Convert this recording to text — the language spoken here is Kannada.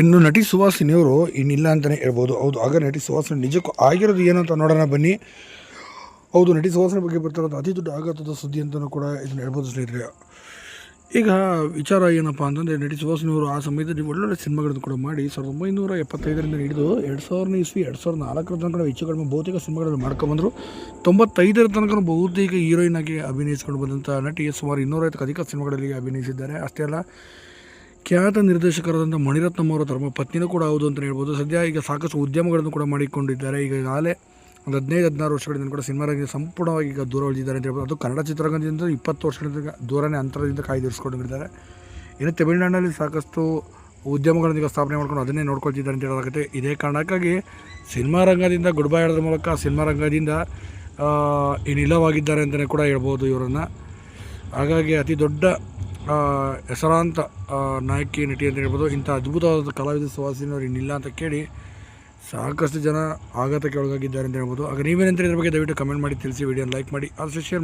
ಇನ್ನು ನಟಿ ಸುಹಾಸಿನಿಯವರು ಇನ್ನಿಲ್ಲ ಅಂತಲೇ ಹೇಳ್ಬೋದು. ಹೌದು, ಆಗ ನಟಿ ಸುಹಾಸಿನಿ ನಿಜಕ್ಕೂ ಆಗಿರೋದು ಏನು ಅಂತ ನೋಡೋಣ ಬನ್ನಿ. ಹೌದು, ನಟಿ ಸುಹಾಸಿನಿ ಬಗ್ಗೆ ಬರ್ತಿರೋದು ಅತಿ ದೊಡ್ಡ ಆಘಾತದ ಸುದ್ದಿ ಅಂತಲೂ ಕೂಡ ಇದನ್ನು ಹೇಳ್ಬೋದು ಸ್ನೇಹಿತರೆ. ಈಗ ವಿಚಾರ ಏನಪ್ಪ ಅಂತಂದರೆ ನಟಿ ಸುಹಾಸಿನಿಯವರು ಆ ಸಮಯದಲ್ಲಿ ಒಳ್ಳೊಳ್ಳೆ ಸಿನಿಮಾಗಳನ್ನು ಕೂಡ ಮಾಡಿ ಸಾವಿರದ ಒಂಬೈನೂರ ಎಪ್ಪತ್ತೈದರಿಂದ ಹಿಡಿದು ಎರಡು ಸಾವಿರದ ಇಸ್ವಿ, ಎರಡು ಸಾವಿರದ ನಾಲ್ಕರ ತನಕ ಹೆಚ್ಚು ಕಡಿಮೆ ಬಹುತೇಕ ಸಿನಿಮಾಗಳನ್ನು ಮಾಡ್ಕೊಂಬಂದರು ತೊಂಬತ್ತೈದರ ತನಕ ಬಹುತೇಕ ಹೀರೋಯಿನ್ ಆಗಿ ಅಭಿನಯಿಸ್ಕೊಂಡು ಬಂದಂಥ ನಟಿ ಸುಮಾರು ಇನ್ನೂರೈವತ್ತಕ್ಕೆ ಅಧಿಕ ಸಿನಿಮಾಗಳಲ್ಲಿ ಅಭಿನಯಿಸಿದ್ದಾರೆ. ಅಷ್ಟೇ ಅಲ್ಲ ಖ್ಯಾತ ನಿರ್ದೇಶಕರಾದಂಥ ಮಣಿರತ್ನಂ ಅವರ ಧರ್ಮ ಪತ್ನಿನೂ ಕೂಡ ಹೌದು ಅಂತ ಹೇಳ್ಬೋದು. ಸದ್ಯ ಈಗ ಸಾಕಷ್ಟು ಉದ್ಯಮಗಳನ್ನು ಕೂಡ ಮಾಡಿಕೊಂಡಿದ್ದಾರೆ. ಈಗ ಈಗಾಗಲೇ ಒಂದು ಹದಿನೈದು ಹದಿನಾರು ವರ್ಷಗಳಿಂದ ಕೂಡ ಸಿನಿಮಾ ಸಂಪೂರ್ಣವಾಗಿ ಈಗ ದೂರ ಉಳಿದಿದ್ದಾರೆ ಅಂತ ಹೇಳ್ಬೋದು. ಅದು ಕನ್ನಡ ಚಿತ್ರರಂಗದಿಂದ ಇಪ್ಪತ್ತು ವರ್ಷಗಳಿಂದ ದೂರನೇ ಅಂತರದಿಂದ ಕಾಯ್ದಿರಿಸ್ಕೊಂಡಿದ್ದಾರೆ ಇನ್ನು ತಮಿಳುನಾಡಿನಲ್ಲಿ ಸಾಕಷ್ಟು ಉದ್ಯಮಗಳನ್ನು ಈಗ ಸ್ಥಾಪನೆ ಮಾಡ್ಕೊಂಡು ಅದನ್ನೇ ನೋಡ್ಕೊಳ್ತಿದ್ದಾರೆ ಅಂತ ಹೇಳೋದಾಗುತ್ತೆ. ಇದೇ ಕಾರಣಕ್ಕಾಗಿ ಸಿನಿಮಾ ರಂಗದಿಂದ ಗುಡ್ ಬೈ ಹೇಳೋದ್ರ ಮೂಲಕ ಸಿನಿಮಾ ರಂಗದಿಂದ ಆ, ಇನ್ನಿಲ್ಲವಾಗಿದ್ದಾರೆ ಅಂತಲೇ ಕೂಡ ಹೇಳ್ಬೋದು ಇವರನ್ನು. ಹಾಗಾಗಿ ಅತಿ ದೊಡ್ಡ ಹೆಸರಾಂತ ನಾಯಕಿ, ನಟಿ ಅಂತ ಹೇಳ್ಬೋದು. ಇಂಥ ಅದ್ಭುತವಾದ ಕಲಾವಿದ ಸುವಾಸಿನವರು ಇನ್ನಿಲ್ಲ ಅಂತ ಕೇಳಿ ಸಾಕಷ್ಟು ಜನ ಆಘಾತಕ್ಕೆ ಒಳಗಾಗಿದ್ದಾರೆ ಅಂತ ಹೇಳ್ಬೋದು. ಆಗ ನೀವೇನಂತ ಇದ್ರ ಬಗ್ಗೆ ದಯವಿಟ್ಟು ಕಮೆಂಟ್ ಮಾಡಿ, ತಿಳಿಸಿ ವಿಡಿಯೋ ಲೈಕ್ ಮಾಡಿ. ಆದಷ್ಟು ಶೇರ್